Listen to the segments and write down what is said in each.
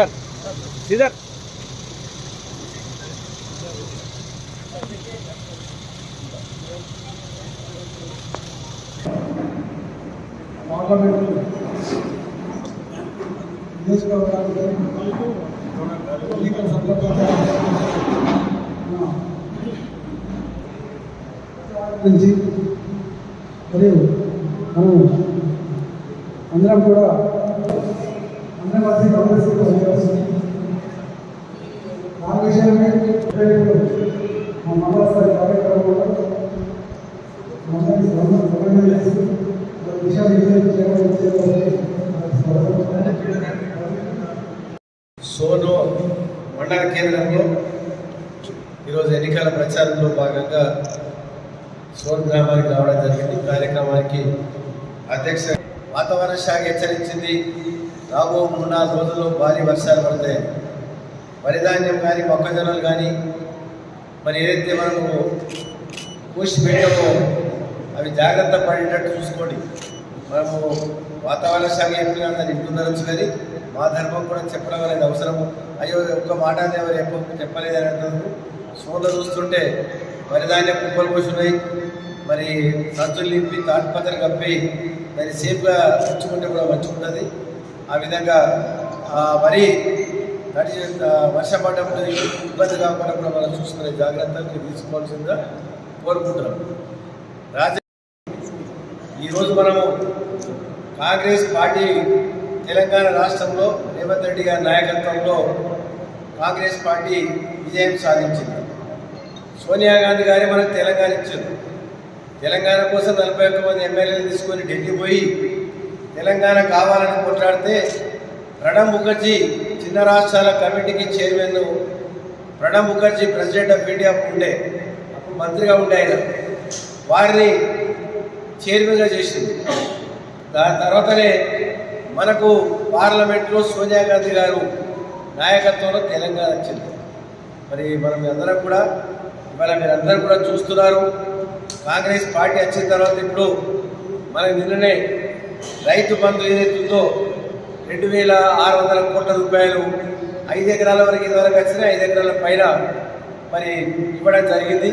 Sridhar Sridhar parliament నియోజకవర్గానికి ఎన్నికల సందర్భంగా నుంచి మరియు మనం అందరం కూడా అందరం కాంగ్రెస్ ఆ విషయాన్ని మా కార్యక్రమంలో మమ్మల్ని సమన్వయం చేసి సోను మండల కేంద్రంలో ఈరోజు ఎన్నికల ప్రచారంలో భాగంగా సోన్ గ్రామానికి రావడం జరిగింది. కార్యక్రమానికి అధ్యక్ష వాతావరణ శాఖ హెచ్చరించింది. రాబో మూడు నాలుగు రోజుల్లో భారీ వర్షాలు పడతాయి. వరిధాన్యం కానీ మొక్కజొన్నలు కానీ మరి ఏదైతే మనము పూసి పెట్టామో అవి జాగ్రత్త పడేటట్టు చూసుకోండి. మనము వాతావరణ శాఖ చెప్పిన దాన్ని ఇంటుండొచ్చు కానీ మా ధర్మం కూడా చెప్పడం అనేది అవసరము అయ్యో ఒక్క మాట ఎవరు ఎప్పుడు చెప్పలేదు అని అంటున్నారు. సోద చూస్తుంటే వరిధాన్యం కుప్పలు పోసున్నాయి మరి సంచులు నింపి తాటిపత్రలు కప్పి దాన్ని సేఫ్గా ఉంచుకుంటే కూడా మంచిగా ఉంటుంది ఆ విధంగా మరి వరి నడిచి వర్షం పడ్డప్పుడు ఇబ్బంది కాకుండా కూడా మనం చూసుకునే జాగ్రత్తలు తీసుకోవాల్సిందిగా కోరుకుంటున్నాం. రాజ ఈరోజు మనము కాంగ్రెస్ పార్టీ తెలంగాణ రాష్ట్రంలో రేవంత్ రెడ్డి గారి నాయకత్వంలో కాంగ్రెస్ పార్టీ విజయం సాధించింది. సోనియా గాంధీ గారి మనకు తెలంగాణ ఇచ్చారు. తెలంగాణ కోసం నలభై ఒక్క మంది ఎమ్మెల్యేలు తీసుకొని ఢిల్లీ పోయి తెలంగాణ కావాలని కొట్లాడితే ప్రణబ్ ముఖర్జీ చిన్న రాష్ట్రాల కమిటీకి chairman Pranab Mukherjee president of India ఉండే అప్పుడు మంత్రిగా ఉండే ఆయన. వారిని చైర్మన్గా చేసింది. దాని తర్వాతనే మనకు పార్లమెంట్లో సోనియా గాంధీ గారు నాయకత్వంలో తెలంగాణ వచ్చింది. మరి మనం అందరం కూడా ఇవాళ మీరందరూ కూడా చూస్తున్నారు. కాంగ్రెస్ పార్టీ వచ్చిన తర్వాత ఇప్పుడు మనకి నిన్ననే రైతు బంధు ఏదైతుందో రెండు వేల ఆరు వందల కోట్ల రూపాయలు ఐదు ఎకరాల వరకు ఇదివరకు వచ్చిన ఐదు ఎకరాల పైన మరి ఇవ్వడం జరిగింది.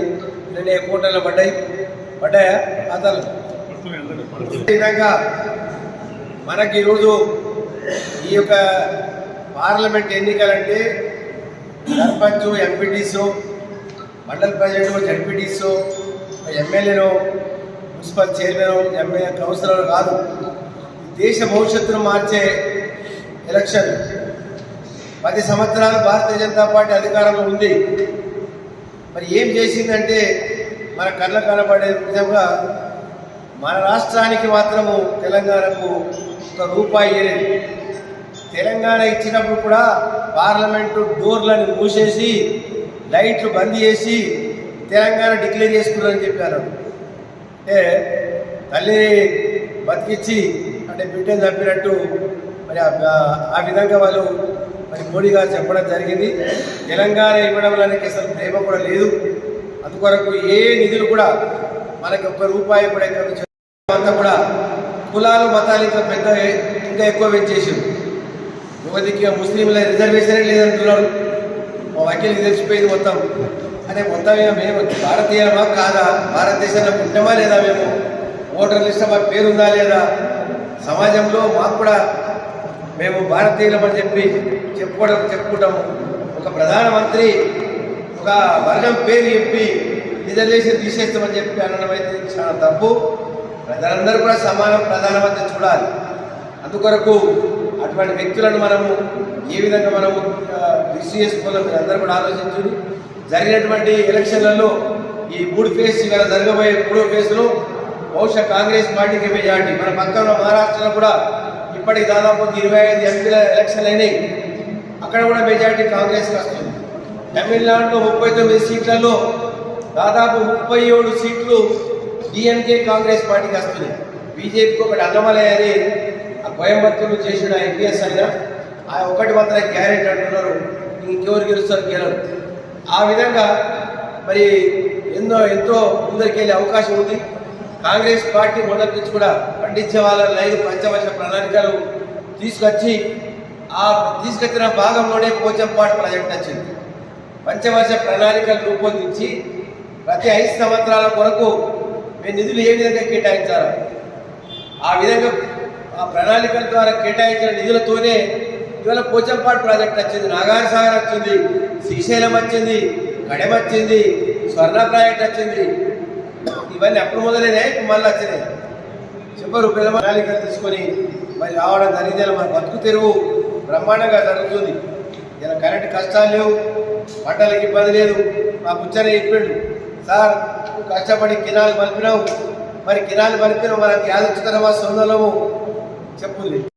రెండు కోట్లలో పడ్డాయి. పడ్డాయా? అతను. విధంగా మనకి ఈరోజు ఈ యొక్క పార్లమెంట్ ఎన్నికలంటే సర్పంచ్ ఎంపీటీసో మండల ప్రెసిడెంట్ జడ్పీటీసో ఎమ్మెల్యేనో మున్సిపల్ చైర్మన్ ఎమ్మెల్యే కౌన్సిలర్ కాదు. దేశ భవిష్యత్తును మార్చే ఎలక్షన్. పది సంవత్సరాలు భారతీయ జనతా పార్టీ అధికారంలో ఉంది. మరి ఏం చేసిందంటే మన కళ్ళ కనబడే విధంగా మన రాష్ట్రానికి మాత్రము తెలంగాణకు ఒక రూపాయి ఇవ్వలేదు తెలంగాణ ఇచ్చినప్పుడు కూడా పార్లమెంటు డోర్లను మూసేసి లైట్లు బంద్ చేసి తెలంగాణ డిక్లేర్ చేసుకున్నారని చెప్పారు. అంటే తల్లిని బతికిచ్చి అంటే బిడ్డను చంపినట్టు మరి ఆ- విధంగా వాళ్ళు మరి మోడీ గారు చెప్పడం జరిగింది. తెలంగాణ ఇవ్వడంలోనికి అసలు ప్రేమ కూడా లేదు. అందుకొరకు ఏ నిధులు కూడా మనకి ఒక్క రూపాయి కూడా అంతా కూడా కులాలు మతాలు ఇంకా పెద్ద ఇంకా ఎక్కువ పెంచేసారు యువతికి ముస్లింల రిజర్వేషన్ లేదంటున్నారు. మా వకీల్కి తెలిసిపోయింది మొత్తం. అంటే మొత్తం మేము భారతీయులమా కాదా? భారతదేశంలో పుట్టినమా లేదా మేము? ఓటర్ లిస్ట్ మా పేరు ఉందా లేదా? సమాజంలో మాకు కూడా మేము భారతీయులమని చెప్పి చెప్పుకోవడం చెప్పుకుంటాము ఒక ప్రధానమంత్రి ఒక వర్గం పేరు చెప్పి రిజర్వేషన్ తీసేస్తామని చెప్పి అనడం అయితే చాలా తప్పు. ప్రజలందరూ కూడా సమానం ప్రధానమంత్రి చూడాలి. అందుకొరకు అటువంటి వ్యక్తులను మనము ఏ విధంగా మనము రిసీవ్ చేసుకోవాలో మీరు అందరూ కూడా ఆలోచించండి. జరిగినటువంటి ఎలక్షన్లలో ఈ మూడు ఫేజ్ ఇవాళ జరగబోయే మూడో ఫేజ్లో బహుశా కాంగ్రెస్ పార్టీకి మెజార్టీ. మన పక్కన మహారాష్ట్రలో కూడా ఇప్పటికి దాదాపు ఇరవై ఐదు ఎంపీల ఎలక్షన్లు అయినాయి. అక్కడ కూడా మెజార్టీ కాంగ్రెస్కి వస్తుంది. తమిళనాడులో ముప్పై తొమ్మిది సీట్లలో దాదాపు ముప్పై ఏడు సీట్లు డిఎంకే కాంగ్రెస్ పార్టీకి వస్తున్నాయి. బీజేపీకి ఒకటి అన్నమలయ్య అని ఆ కోయంబత్తూరు చేసిన ఎంపీఎస్ అయినా ఆ ఒకటి మాత్రం గ్యారెంటీ అంటున్నారు. ఇంకెవరు గెలుస్తారు గెలరు. ఆ విధంగా మరి ఎన్నో ఎంతో ముందరికెళ్ళే అవకాశం ఉంది. కాంగ్రెస్ పార్టీ మొదటి నుంచి కూడా పండించే వాళ్ళ లైన్ పంచవర్ష ప్రణాళికలు తీసుకొచ్చి ఆ తీసుకొచ్చిన భాగంలోనే పోచంపాడు ప్రాజెక్ట్ వచ్చింది. పంచవర్ష ప్రణాళికలు రూపొందించి ప్రతి ఐదు సంవత్సరాల కొరకు మేము నిధులు ఏ విధంగా కేటాయించాలి ఆ విధంగా ఆ ప్రణాళికల ద్వారా కేటాయించిన నిధులతోనే ఇవాళ పోచంపాడు ప్రాజెక్ట్ వచ్చింది నాగార్ సాగర్ వచ్చింది శ్రీశైలం వచ్చింది కడెం వచ్చింది స్వర్ణ ప్రాజెక్ట్ వచ్చింది ఇవన్నీ అప్పుడు మొదలైనాయి? ఇప్పుడు మళ్ళీ వచ్చినాయి చెప్పరు పిల్లలు ప్రణాళికలు తీసుకొని మరి రావడం జరిగింది. మన బతుకు తెరువు బ్రహ్మాండంగా జరుగుతుంది. ఇలా కరెంటు కష్టాలు లేవు పంటలకు ఇబ్బంది లేదు. మా బుచ్చనే చెప్పిండు సార్ కష్టపడి కిరాలు మలిపినావు మరి కినాలు మలిపినావు మనకి యాదొచ్చుతరమా సొందలము చెప్పుంది.